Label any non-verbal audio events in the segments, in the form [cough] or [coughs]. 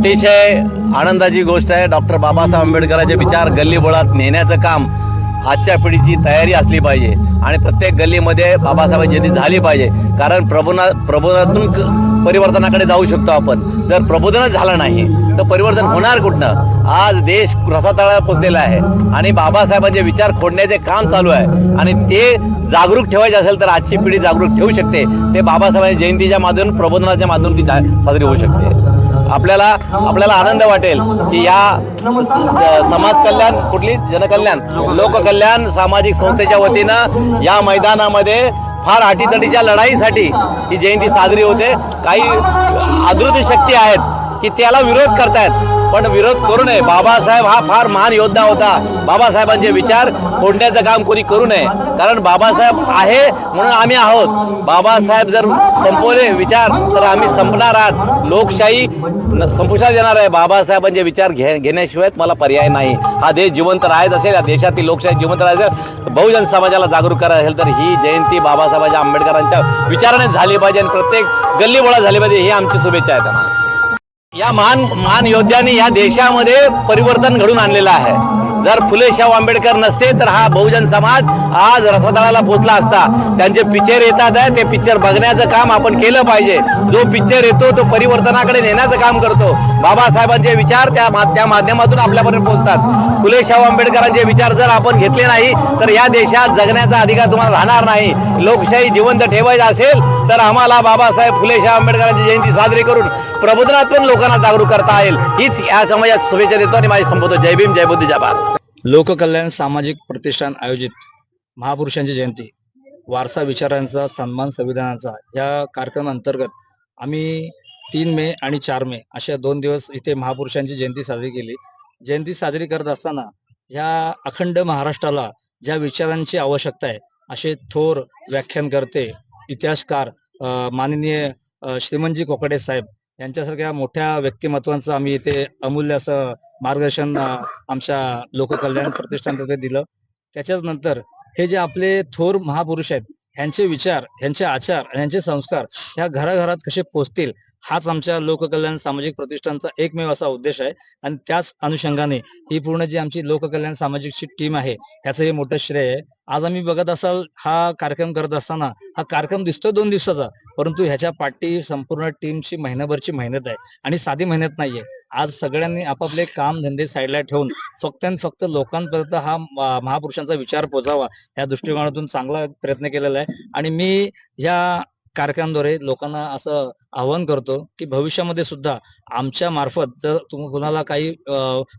अतिशय आनंदाची गोष्ट आहे. डॉक्टर बाबासाहेब आंबेडकरांचे विचार गल्लीबोळात नेण्याचं काम आजच्या पिढीची तयारी असली पाहिजे आणि प्रत्येक गल्लीमध्ये बाबासाहेब जयंती झाली पाहिजे. कारण प्रबोधना प्रबोधनातून क- परिवर्तनाकडे जाऊ शकतो आपण. जर प्रबोधनच झालं नाही तर परिवर्तन होणार कुठनं? आज देश रसातळाला पोचलेला आहे. आणि बाबासाहेबांचे विचार खोडण्याचे काम चालू आहे. आणि ते जागरूक ठेवायचे असेल तर आजची पिढी जागरूक ठेवू शकते. ते बाबासाहेबांच्या जयंतीच्या माध्यमातून प्रबोधनाच्या माध्यमातून ती जा- साजरी होऊ शकते. आपल्याला आपल्याला आनंद वाटेल की या समाज कल्याण कुठली? जनकल्याण लोककल्याण सामाजिक संस्थेच्या वतीनं या मैदानामध्ये फार अटीतटीच्या लढाईसाठी ही जयंती साजरी होते. काही आदृत शक्ती आहेत की त्याला विरोध करतायत. पण विरोध करू नये. बाबासाहेब हा फार महान योद्धा होता. बाबासाहेबांचे विचार फोडण्याचं काम कोणी करू नये. कारण बाबासाहेब आहे म्हणून आम्ही आहोत. बाबासाहेब जर संपवले विचार तर आम्ही संपणार आहात. लोकशाही संपुष्टात येणार आहे. बाबासाहेबांचे विचार घे घेण्याशिवाय मला पर्याय नाही. हा देश जिवंत राहायचा असेल या देशातील लोकशाही जिवंत राहायचं असेल बहुजन समाजाला जागरूक करायचं असेल तर ही जयंती बाबासाहेबांच्या आंबेडकरांच्या विचाराने झाली पाहिजे आणि प्रत्येक गल्लीबोळा झाली पाहिजे. ही आमची शुभेच्छा आहे त्यांना. या महान महान योद्ध्यांनी या देशामध्ये परिवर्तन घडून आणलेलं आहे. जर फुले शाहू आंबेडकर नसते तर हा बहुजन समाज आज रसदळाला पोचला असता. त्यांचे पिक्चर येतात आहे ते पिक्चर बघण्याचं काम आपण केलं पाहिजे. जो पिक्चर येतो तो परिवर्तनाकडे नेण्याचं काम करतो. बाबासाहेबांचे विचार त्या त्या माध्यमातून आपल्यापर्यंत पोहोचतात फुले शाहू आंबेडकरांचे विचार जर आपण घेतले नाही तर या देशात जगण्याचा अधिकार तुम्हाला राहणार नाही. लोकशाही जिवंत ठेवायचा असेल तर आम्हाला बाबासाहेब फुले शाहू आंबेडकरांची जयंती साजरी करून प्रबोधनातून लोकांना जागरूक करता येईल. हीच या समाजात शुभेच्छा देतो आणि माझी संपवतो जय भीम जय बुद्धी जय भारत. लोककल्याण सामाजिक प्रतिष्ठान आयोजित महापुरुषांची जयंती वारसा विचारांचा सन्मान संविधानाचा या कार्यक्रमाअंतर्गत आम्ही तीन मे आणि चार मे अशा दोन दिवस इथे महापुरुषांची जयंती साजरी केली. जयंती साजरी करत असताना ह्या अखंड महाराष्ट्राला ज्या विचारांची आवश्यकता आहे असे थोर व्याख्यानकर्ते इतिहासकार अं, माननीय श्रीमंजी श्रीमंतजी कोकडे साहेब यांच्यासारख्या मोठ्या व्यक्तिमत्वांचं आम्ही इथे अमूल्य असं मार्गदर्शन आमच्या लोककल्याण प्रतिष्ठानतर्फे दिलं. त्याच्याच नंतर हे जे आपले थोर महापुरुष आहेत ह्यांचे विचार ह्यांचे आचार ह्यांचे संस्कार ह्या घराघरात कसे पोचतील हाच आमच्या लोककल्याण सामाजिक प्रतिष्ठानचा एकमेव असा उद्देश आहे. आणि त्याच अनुषंगाने ही पूर्ण जी आमची लोककल्याण सामाजिकची टीम आहे ह्याचं हे मोठं श्रेय आहे. आज आम्ही बघत असाल हा कार्यक्रम करत असताना हा कार्यक्रम दिसतोय दोन दिवसाचा परंतु ह्याच्या पाठी संपूर्ण टीमची महिनाभरची मेहनत आहे आणि साधी मेहनत नाहीये. आज सगळ्यांनी आपापले काम धंदे साईडला ठेवून फक्त आणि फक्त लोकांपर्यंत हा महापुरुषांचा विचार पोचावा या दृष्टिकोनातून चांगला प्रयत्न केलेला आहे. आणि मी या कार्यक्रमाद्वारे लोकांना असं आवाहन करतो की भविष्यामध्ये सुद्धा आमच्या मार्फत जर तुम्ही कुणाला काही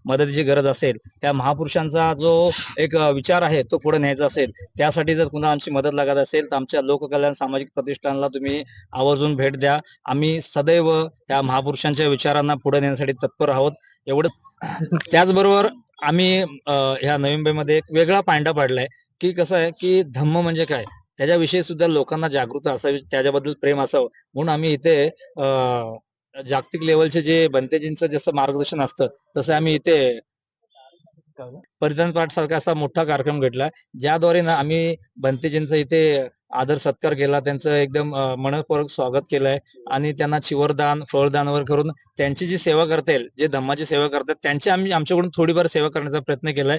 मदतीची गरज असेल त्या महापुरुषांचा जो एक विचार आहे तो पुढे न्यायचा असेल त्यासाठी जर कुणाला आमची मदत लागत असेल तर आमच्या लोककल्याण सामाजिक प्रतिष्ठानला तुम्ही आवर्जून भेट द्या. आम्ही सदैव या महापुरुषांच्या विचारांना पुढे नेण्यासाठी तत्पर आहोत. एवढं [coughs] त्याचबरोबर आम्ही ह्या नवी एक वेगळा पांडा पाडलाय की कसं आहे की धम्म म्हणजे काय? त्याच्याविषयी सुद्धा लोकांना जागृत असावी त्याच्याबद्दल प्रेम असावं. म्हणून आम्ही इथे जागतिक लेवलचे जे बनतेजींचं जसं मार्गदर्शन असतं तसं आम्ही इथे परिधान पाठ सारखा असा मोठा कार्यक्रम घडला ज्याद्वारे ना आम्ही बनतेजींचं इथे आदर सत्कार केला त्यांचं एकदम मनपूर्वक स्वागत केलंय. आणि त्यांना चिवरदान फळदान वगैरे करून त्यांची जी सेवा करता येईल जे धम्माची सेवा करतात त्यांची आम्ही आमच्याकडून थोडीफार सेवा करण्याचा प्रयत्न केलाय.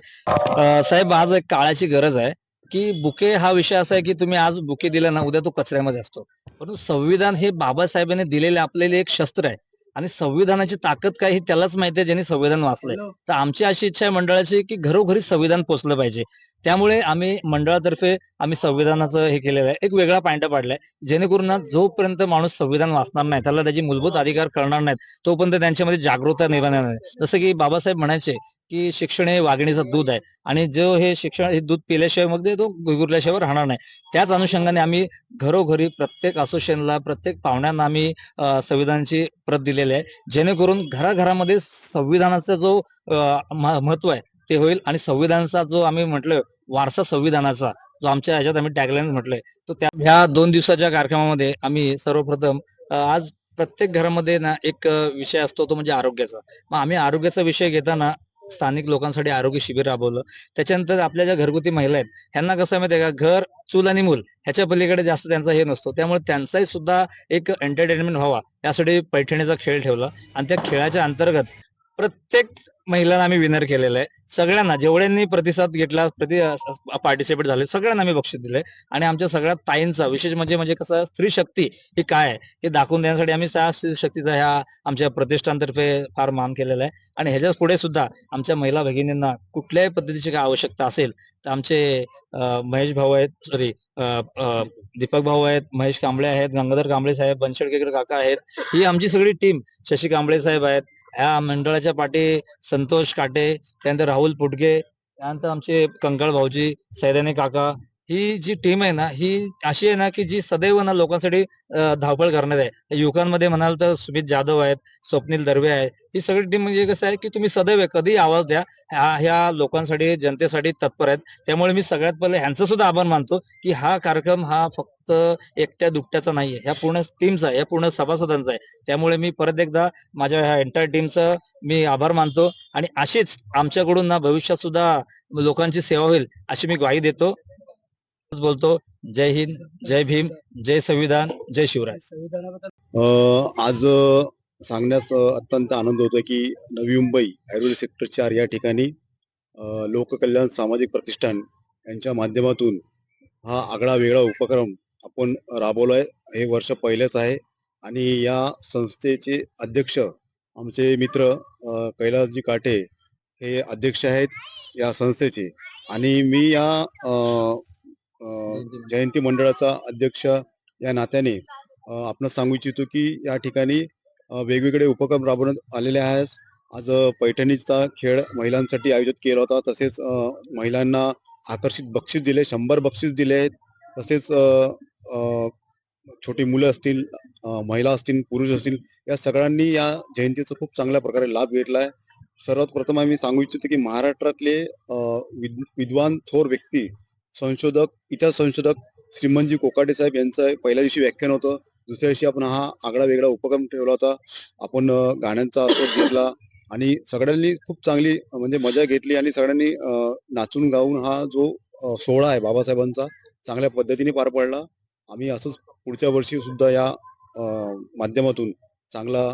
साहेब आज एक काळाची गरज आहे. की बुके हा विषय असा आहे की तुम्ही आज बुके दिला ना उद्या तो कचऱ्यामध्ये असतो. परंतु संविधान हे बाबासाहेबांनी दिलेले आपल्याला एक शस्त्र आहे. आणि संविधानाची ताकद काय ही त्यालाच माहिती आहे ज्यांनी संविधान वाचलंय. तर आमची अशी इच्छा आहे मंडळाची की घरोघरी संविधान पोचलं पाहिजे. त्यामुळे आम्ही मंडळातर्फे आम्ही संविधानाचं हे केलेलं आहे. एक वेगळा पांडा पाडलाय. जेणेकरून जोपर्यंत माणूस संविधान वाचणार नाही त्याला त्याची मूलभूत अधिकार कळणार नाहीत तोपर्यंत त्यांच्यामध्ये जागरूकता निर्माण येणार नाही. जसं की बाबासाहेब म्हणायचे की शिक्षण हे वाघिणीचं दूध आहे आणि जो हे शिक्षण हे दूध पिल्याशिवाय मग तो गुरगुरल्याशिवाय राहणार नाही. त्याच अनुषंगाने आम्ही घरोघरी प्रत्येक असोसिएशनला प्रत्येक पाहुण्यांना आम्ही संविधानाची प्रत दिलेली आहे. जेणेकरून घराघरामध्ये संविधानाचा जो महत्त्व आहे ते होईल. आणि संविधानाचा जो आम्ही म्हटलं वारसा संविधानाचा जो आमच्या ह्याच्यात आम्ही टॅगलाईन म्हटलंय तो त्या ह्या दोन दिवसाच्या कार्यक्रमामध्ये आम्ही सर्वप्रथम आज प्रत्येक घरामध्ये ना एक विषय असतो तो म्हणजे आरोग्याचा. मग आम्ही आरोग्याचा विषय घेताना स्थानिक लोकांसाठी आरोग्य शिबिर राबवलं. त्याच्यानंतर आपल्या ज्या घरगुती महिला आहेत ह्यांना कसं आहे माहिती आहे का? घर चूल आणि मूल ह्याच्या पलीकडे जास्त त्यांचा हे नसतो. त्यामुळे त्यांचाही सुद्धा एक एंटरटेनमेंट व्हावा. यासाठी पैठणीचा खेळ ठेवला. आणि त्या खेळाच्या अंतर्गत प्रत्येक महिलांना आम्ही विनर केलेला आहे. सगळ्यांना जेवढ्यांनी प्रतिसाद घेतला प्रति पार्टिसिपेट झाले सगळ्यांना आम्ही बक्षीस दिले आणि आमच्या सगळ्या ताईंचा विशेष म्हणजे म्हणजे कसं स्त्री शक्ती ही काय आहे हे दाखवून देण्यासाठी आम्ही त्या स्त्री शक्तीचा ह्या आमच्या प्रतिष्ठानतर्फे फार मान केलेला आहे. आणि ह्याच्या पुढे सुद्धा आमच्या महिला भगिनींना कुठल्याही पद्धतीची काय आवश्यकता असेल तर आमचे महेश भाऊ आहेत सॉरी दीपक भाऊ आहेत महेश कांबळे आहेत गंगाधर कांबळे साहेब बनशेडकेकर काका आहेत ही आमची सगळी टीम शशी कांबळे साहेब आहेत ह्या मंडळाच्या पाठी संतोष काटे त्यानंतर राहुल पुटगे त्यानंतर आमचे कंकळ भाऊजी सैराने काका ही जी टीम आहे ना ही अशी आहे ना की जी सदैव ना लोकांसाठी धावपळ करण्यात आहे. युवकांमध्ये म्हणाल तर सुमित जाधव आहेत स्वप्नील दर्वे आहे. ही सगळी टीम म्हणजे कसं आहे की तुम्ही सदैव आहे, कधी आवाज द्या. ह्या लोकांसाठी जनतेसाठी तत्पर आहेत. त्यामुळे मी सगळ्यात पहिले ह्यांचं सुद्धा आभार मानतो की हा कार्यक्रम हा फक्त एकट्या दुकट्याचा नाहीये. ह्या पूर्ण टीमचा आहे या पूर्ण सभासदांचा आहे. त्यामुळे मी परत एकदा माझ्या ह्या एंटायर टीमचं मी आभार मानतो. आणि अशीच आमच्याकडून ना भविष्यात सुद्धा लोकांची सेवा होईल अशी मी ग्वाही देतो. बोलतो. जय हिंद जय भीम जय संविधान जय शिवराय. आज सांगण्यास अत्यंत आनंद होतोय की नवी मुंबई आयुर्वेद सेक्टर चार या ठिकाणी लोककल्याण सामाजिक प्रतिष्ठान यांच्या माध्यमातून हा आगळा वेगळा उपक्रम आपण राबवलाय. हे वर्ष पहिलेच आहे. आणि या संस्थेचे अध्यक्ष आमचे मित्र कैलासजी काटे हे अध्यक्ष आहेत या संस्थेचे. आणि मी या जयंती मंडळाचा अध्यक्ष या नात्याने आपण सांगू इच्छितो की या ठिकाणी वेगवेगळे उपक्रम राबवण्यात आलेले आहेत. आज पैठणीचा खेळ महिलांसाठी आयोजित केला होता. तसेच महिलांना आकर्षित बक्षीस दिले शंभर बक्षीस दिले आहेत. तसेच छोटी मुलं असतील महिला असतील पुरुष असतील या सगळ्यांनी या जयंतीचा खूप चांगल्या प्रकारे लाभ घेतला आहे सर्वात प्रथम आम्ही सांगू इच्छितो की महाराष्ट्रातले विद्वान थोर व्यक्ती संशोधक इतिहास संशोधक श्रीमंतजी कोकाटे साहेब यांचं पहिल्या दिवशी व्याख्यान होतं. दुसऱ्या दिवशी आपण हा आगळा वेगळा उपक्रम ठेवला होता. आपण गाण्यांचा आस्वाद घेतला आणि सगळ्यांनी खूप चांगली म्हणजे मजा घेतली आणि सगळ्यांनी नाचून गाऊन हा जो सोहळा आहे बाबासाहेबांचा चांगल्या पद्धतीने पार पडला. आम्ही असंच पुढच्या वर्षी सुद्धा या माध्यमातून चांगला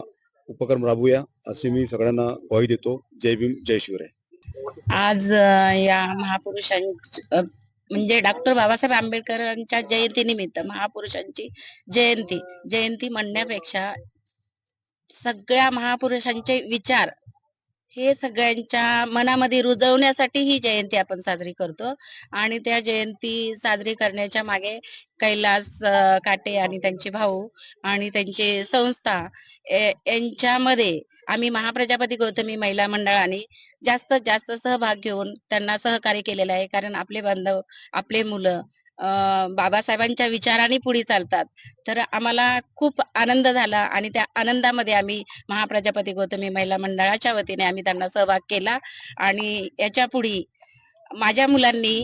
उपक्रम राबवूया असे मी सगळ्यांना ग्वाही देतो. जय भीम जय शिवराय. आज या महापुरुषांची म्हणजे डॉक्टर बाबासाहेब आंबेडकरांच्या जयंतीनिमित्त महापुरुषांची जयंती जयंती म्हणण्यापेक्षा सगळ्या महापुरुषांचे विचार हे सगळ्यांच्या मनामध्ये रुजवण्यासाठी ही जयंती आपण साजरी करतो आणि त्या जयंती साजरी करण्याच्या मागे कैलास काटे आणि त्यांचे भाऊ आणि त्यांचे संस्था ए- यांच्यामध्ये आम्ही महाप्रजापती गौतमी महिला मंडळाने जास्तीत जास्त सहभाग घेऊन त्यांना सहकार्य केलेलं आहे. कारण आपले बांधव आपले मुलं बाबासाहेबांच्या विचाराने पुढे चालतात. तर आम्हाला खूप आनंद झाला आणि त्या आनंदामध्ये आम्ही महाप्रजापती गौतमी महिला मंडळाच्या वतीने आम्ही त्यांना सहभाग केला. आणि याच्यापुढे माझ्या मुलांनी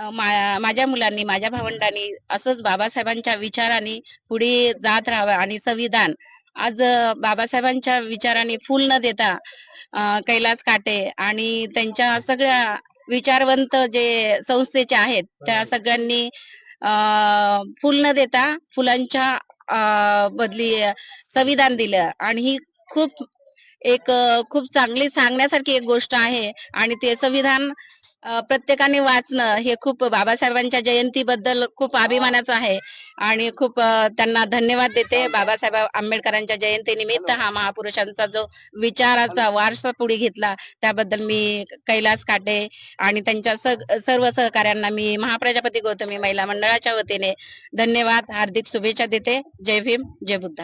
मा- माझ्या मुलांनी माझ्या भावंडांनी असंच बाबासाहेबांच्या विचाराने पुढे जात राहावं आणि संविधान. आज बाबासाहेबांच्या विचाराने फूल न देता कैलास काटे आणि त्यांच्या सगळ्या विचारवंत जे संस्थेचे आहेत त्या सगळ्यांनी अं, फुल न देता फुलांच्या बदली संविधान दिलं. आणि ही खूप एक खूप चांगली सांगण्यासारखी एक गोष्ट आहे आणि ते संविधान प्रत्येकाने वाचणं हे खूप बाबासाहेबांच्या जयंतीबद्दल खूप अभिमानाचं आहे. आणि खूप त्यांना धन्यवाद देते बाबासाहेब आंबेडकरांच्या जयंतीनिमित्त हा महापुरुषांचा जो विचाराचा वारसा पुढे घेतला त्याबद्दल मी कैलास काटे आणि त्यांच्या सर्व सहकाऱ्यांना मी महाप्रजापती गौतमी महिला मंडळाच्या वतीने धन्यवाद हार्दिक शुभेच्छा देते. जय भीम जय बुद्ध